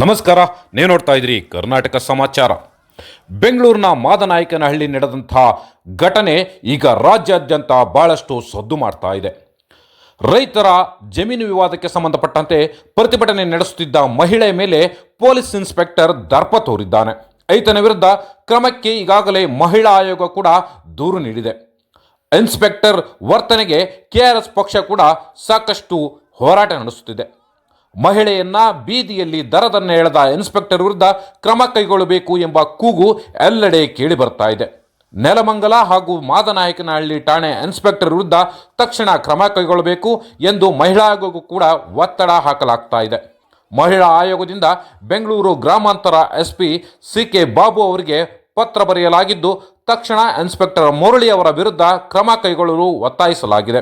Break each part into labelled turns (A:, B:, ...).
A: ನಮಸ್ಕಾರ, ನೀವು ನೋಡ್ತಾ ಇದ್ರಿ ಕರ್ನಾಟಕ ಸಮಾಚಾರ. ಬೆಂಗಳೂರಿನ ಮಾದನಾಯಕನಹಳ್ಳಿ ನಡೆದಂಥ ಘಟನೆ ಈಗ ರಾಜ್ಯಾದ್ಯಂತ ಬಹಳಷ್ಟು ಸದ್ದು ಮಾಡ್ತಾ ಇದೆ. ರೈತರ ಜಮೀನು ವಿವಾದಕ್ಕೆ ಸಂಬಂಧಪಟ್ಟಂತೆ ಪ್ರತಿಭಟನೆ ನಡೆಸುತ್ತಿದ್ದ ಮಹಿಳೆ ಮೇಲೆ ಪೊಲೀಸ್ ಇನ್ಸ್ಪೆಕ್ಟರ್ ದರ್ಪ ತೋರಿದ್ದಾನೆ. ಈತನ ವಿರುದ್ಧ ಕ್ರಮಕ್ಕೆ ಈಗಾಗಲೇ ಮಹಿಳಾ ಆಯೋಗ ಕೂಡ ದೂರು ನೀಡಿದೆ. ಇನ್ಸ್ಪೆಕ್ಟರ್ ವರ್ತನೆಗೆ ಕೆಆರ್ಎಸ್ ಪಕ್ಷ ಕೂಡ ಸಾಕಷ್ಟು ಹೋರಾಟ ನಡೆಸುತ್ತಿದೆ. ಮಹಿಳೆಯನ್ನ ಬೀದಿಯಲ್ಲಿ ದರದನ್ನ ಎಳೆದ ಇನ್ಸ್ಪೆಕ್ಟರ್ ವಿರುದ್ಧ ಕ್ರಮ ಕೈಗೊಳ್ಳಬೇಕು ಎಂಬ ಕೂಗು ಎಲ್ಲೆಡೆ ಕೇಳಿ ಬರ್ತಾ ಇದೆ. ನೆಲಮಂಗಲ ಹಾಗೂ ಮಾದನಾಯಕನಹಳ್ಳಿ ಠಾಣೆ ಇನ್ಸ್ಪೆಕ್ಟರ್ ವಿರುದ್ಧ ತಕ್ಷಣ ಕ್ರಮ ಕೈಗೊಳ್ಳಬೇಕು ಎಂದು ಮಹಿಳಾ ಆಯೋಗಕ್ಕೂ ಕೂಡ ಒತ್ತಡ ಹಾಕಲಾಗ್ತಾ ಇದೆ. ಮಹಿಳಾ ಆಯೋಗದಿಂದ ಬೆಂಗಳೂರು ಗ್ರಾಮಾಂತರ S P C K Babu ಅವರಿಗೆ ಪತ್ರ ಬರೆಯಲಾಗಿದ್ದು, ತಕ್ಷಣ ಇನ್ಸ್ಪೆಕ್ಟರ್ ಮುರಳಿ ಅವರ ವಿರುದ್ಧ ಕ್ರಮ ಕೈಗೊಳ್ಳಲು ಒತ್ತಾಯಿಸಲಾಗಿದೆ.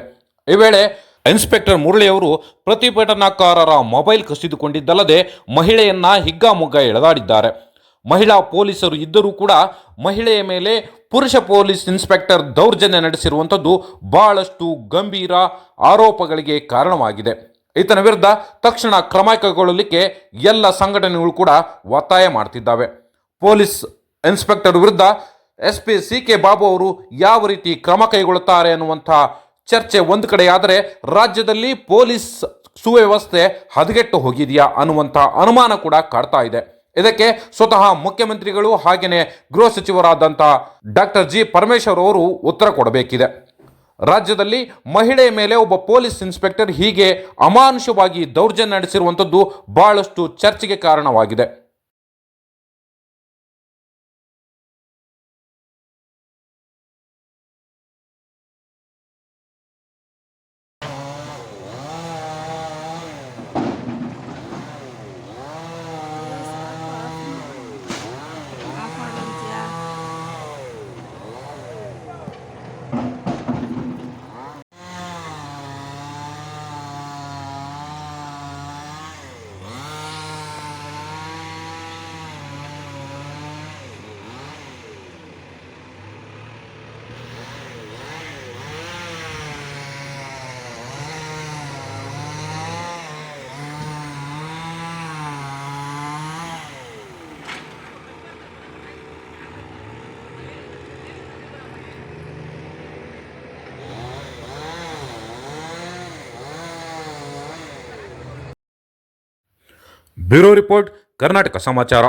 A: ಈ ವೇಳೆ ಇನ್ಸ್ಪೆಕ್ಟರ್ ಮುರಳಿಯವರು ಪ್ರತಿಭಟನಾಕಾರರ ಮೊಬೈಲ್ ಕಸಿದುಕೊಂಡಿದ್ದಲ್ಲದೆ ಮಹಿಳೆಯನ್ನ ಹಿಗ್ಗಾಮುಗ್ಗ ಎಳೆದಾಡಿದ್ದಾರೆ. ಮಹಿಳಾ ಪೊಲೀಸರು ಇದ್ದರೂ ಕೂಡ ಮಹಿಳೆಯ ಮೇಲೆ ಪುರುಷ ಪೊಲೀಸ್ ಇನ್ಸ್ಪೆಕ್ಟರ್ ದೌರ್ಜನ್ಯ ನಡೆಸಿರುವಂಥದ್ದು ಬಹಳಷ್ಟು ಗಂಭೀರ ಆರೋಪಗಳಿಗೆ ಕಾರಣವಾಗಿದೆ. ಈತನ ವಿರುದ್ಧ ತಕ್ಷಣ ಕ್ರಮ ಕೈಗೊಳ್ಳಲಿಕ್ಕೆ ಎಲ್ಲ ಸಂಘಟನೆಗಳು ಕೂಡ ಒತ್ತಾಯ ಮಾಡ್ತಿದ್ದಾವೆ. ಪೊಲೀಸ್ ಇನ್ಸ್ಪೆಕ್ಟರ್ ವಿರುದ್ಧ S P C K Babu ಅವರು ಯಾವ ರೀತಿ ಕ್ರಮ ಕೈಗೊಳ್ಳುತ್ತಾರೆ ಅನ್ನುವಂಥ ಚರ್ಚೆ ಒಂದು ಕಡೆಯಾದರೆ ರಾಜ್ಯದಲ್ಲಿ ಪೊಲೀಸ್ ಸುವ್ಯವಸ್ಥೆ ಹದಗೆಟ್ಟು ಹೋಗಿದೆಯಾ ಅನ್ನುವಂಥ ಅನುಮಾನ ಕೂಡ ಕಾಡ್ತಾ ಇದೆ. ಇದಕ್ಕೆ ಸ್ವತಃ ಮುಖ್ಯಮಂತ್ರಿಗಳು ಹಾಗೆಯೇ ಗೃಹ ಸಚಿವರಾದಂಥ ಡಾಕ್ಟರ್ ಜಿ ಪರಮೇಶ್ವರ್ ಅವರು ಉತ್ತರ ಕೊಡಬೇಕಿದೆ. ರಾಜ್ಯದಲ್ಲಿ ಮಹಿಳೆಯ ಮೇಲೆ ಒಬ್ಬ ಪೊಲೀಸ್ ಇನ್ಸ್ಪೆಕ್ಟರ್ ಹೀಗೆ ಅಮಾನುಷವಾಗಿ ದೌರ್ಜನ್ಯ ನಡೆಸಿರುವಂಥದ್ದು ಬಹಳಷ್ಟು ಚರ್ಚೆಗೆ ಕಾರಣವಾಗಿದೆ.
B: Thank you.
A: Bureau report Karnataka Samachar